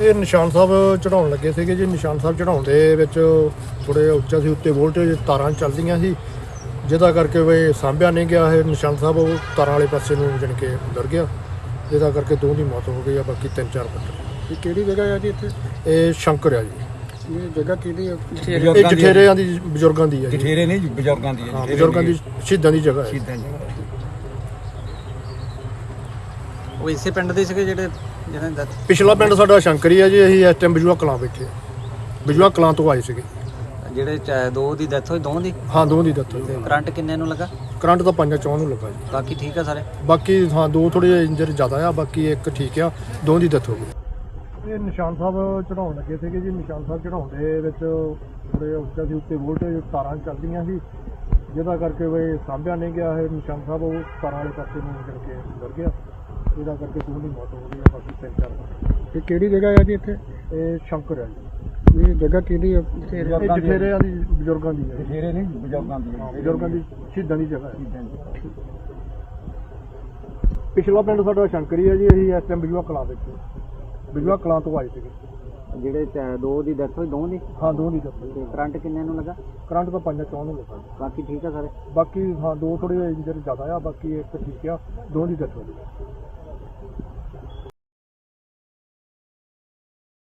ਇਹ ਨਿਸ਼ਾਨ ਸਾਹਿਬ ਚੜਾਉਣ ਲੱਗੇ ਸੀਗੇ ਜੀ। ਨਿਸ਼ਾਨ ਸਾਹਿਬ ਚੜਾਉਣ ਦੇ ਵਿੱਚ ਥੋੜੇ ਉੱਚਾ ਸੀ ਉੱਤੇ ਵੋਲਟੇਜ ਤਾਰਾਂ ਚੱਲਦੀਆਂ ਸੀ। ਜਿਹਦਾ ਕਰਕੇ ਵੀ ਸਾਂਭਿਆ ਨਹੀਂ ਗਿਆ ਇਹ ਨਿਸ਼ਾਨ ਸਾਹਿਬ ਉਹ ਤਾਰਾਂ ਵਾਲੇ ਪਾਸੇ ਨੂੰ ਜਾਣੀ ਕਿ ਡਰ ਗਿਆ। ਜਿਹਦਾ ਕਰਕੇ ਦੋ ਦੀ ਮੌਤ ਹੋ ਗਈ ਆ ਬਾਕੀ ਤਿੰਨ ਚਾਰ ਬੰਦੇ। ਇਹ ਕਿਹੜੀ ਜਗ੍ਹਾ ਹੈ ਜੀ ਇੱਥੇ? ਇਹ ਸ਼ੰਕਰ ਆ ਜੀ। ਇਹ ਜਗ੍ਹਾ ਕਿਹਦੀ ਹੈ ਇਹ ਜਠੇਰਿਆਂ ਦੀ ਬਜ਼ੁਰਗਾਂ ਦੀ ਹੈ ਜੀ। ਜਠੇਰੇ ਨਹੀਂ ਬਜ਼ੁਰਗਾਂ ਦੀ ਹੈ ਹਾਂ ਬਜ਼ੁਰਗਾਂ ਦੀ ਸ਼ਹੀਦਾਂ ਦੀ ਜਗ੍ਹਾ ਹੈ ਸ਼ਹੀਦਾਂ ਦੀ ਉਹ ਇਸੇ ਪਿੰਡ ਦੇ ਸੀਗੇ ਜਿਹੜੇ ਜਿਹਨਾਂ ਦਾ ਪਿਛਲਾ ਪਿੰਡ ਸਾਡਾ ਸ਼ੰਕਰੀ ਹੈ ਜੀ ਅਸੀਂ ਇਸ ਟਾਈਮ ਬਿਜੂਆ ਕਲਾਂ ਬੈਠੇ ਬਿਜੂਆ ਕਲਾਂ ਤੋਂ ਆਏ ਸੀਗੇ। ਜਿਹੜੇ ਚ- ਦੋ ਦੀ ਡੈਥ ਹੋਈ ਦੋਵਾਂ ਦੀ? ਹਾਂ ਦੋ ਦੀ ਦੱਤ ਹੋਈ। ਕਰੰਟ ਕਿੰਨੇ ਨੂੰ ਲੱਗਾ? ਕਰੰਟ ਤਾਂ ਪੰਜਾਂ ਚੌਂ ਨੂੰ ਲੱਗਾ ਜੀ। ਬਾਕੀ ਠੀਕ ਆ ਸਾਰੇ? ਬਾਕੀ ਹਾਂ ਦੋ ਥੋੜੇ ਇੰਜਰ ਜ਼ਿਆਦਾ ਆ ਬਾਕੀ ਇੱਕ ਠੀਕ ਆ ਦੋ ਦੀ ਡੈਥ ਹੋ ਗਈ। ਇਹ ਨਿਸ਼ਾਨ ਸਾਹਿਬ ਚੜਾਉਣ ਲੱਗੇ ਸੀਗੇ ਜੀ ਨਿਸ਼ਾਨ ਸਾਹਿਬ ਚੜਾਉਣ ਦੇ ਵਿੱਚ ਥੋੜੇ ਉੱਚਾ ਸੀ ਉੱਤੇ ਵੋਲਟੇਜ ਤਾਰਾਂ ਚੱਲਦੀਆਂ ਸੀ। ਜਿਹਦਾ ਕਰਕੇ ਵੀ ਸਾਂਭਿਆ ਨਹੀਂ ਗਿਆ ਇਹ ਨਿਸ਼ਾਨ ਸਾਹਿਬ ਉਹ ਤਾਰਾਂ ਵਾਲੇ ਪਾਸੇ ਨੂੰ ਕਰਕੇ ਡਰ ਗਿਆ। ਇਹਦਾ ਕਰਕੇ ਦੋ ਦੀ ਮੌਤ ਹੋ ਗਈ ਆ ਬਾਕੀ ਤਿੰਨ ਚਾਰ। ਇਹ ਕਿਹੜੀ ਜਗ੍ਹਾ ਹੈ ਜੀ ਇੱਥੇ? ਇਹ ਸ਼ੰਕਰ ਹੈ ਜੀ। ਇਹ ਜਗ੍ਹਾ ਕਿਹਦੀ ਹੈ? ਇਹ ਜਠੇਰਿਆਂ ਦੀ ਬਜ਼ੁਰਗਾਂ ਦੀ ਹੈ ਜੀ। ਨਹੀਂ ਬਜ਼ੁਰਗਾਂ ਦੀ। ਹੈ ਬਜ਼ੁਰਗਾਂ ਦੀ ਸ਼ਹੀਦਾਂ ਦੀ ਜਗ੍ਹਾ ਹੈ। ਦੀ ਪਿਛਲਾ ਪਿੰਡ ਸਾਡਾ ਸ਼ੰਕਰੀ ਹੈ ਜੀ ਅਸੀਂ ਇਸ ਟਾਈਮ ਬਿਜੂਆ ਕਲਾਂ ਵਿੱਚ। ਬਿਜੂਆ ਕਲਾਂ ਤੋਂ ਆਏ ਸੀਗੇ। ਜਿਹੜੇ ਚ- ਦੋ ਦੀ ਡੈਥ ਹੋਈ ਦੋਵਾਂ ਦੀ? ਹਾਂ ਦੋ ਦੀ ਡੈਥ ਹੋਈ। ਕਰੰਟ ਕਿੰਨੇ ਨੂੰ ਲੱਗਾ? ਕਰੰਟ ਤਾਂ ਪੰਜਾਂ ਚੌਂ ਨੂੰ ਲੱਗਾ। ਜੀ। ਬਾਕੀ ਠੀਕ ਆ ਸਾਰੇ? ਬਾਕੀ ਹਾਂ ਦੋ ਥੋੜੇ ਇੰਜਰ ਜ਼ਿਆਦਾ ਆ ਬਾਕੀ ਇੱਕ ਠੀਕ ਆ ਦੋ ਦੀ ਡੈਥ ਹੋ ਗਈ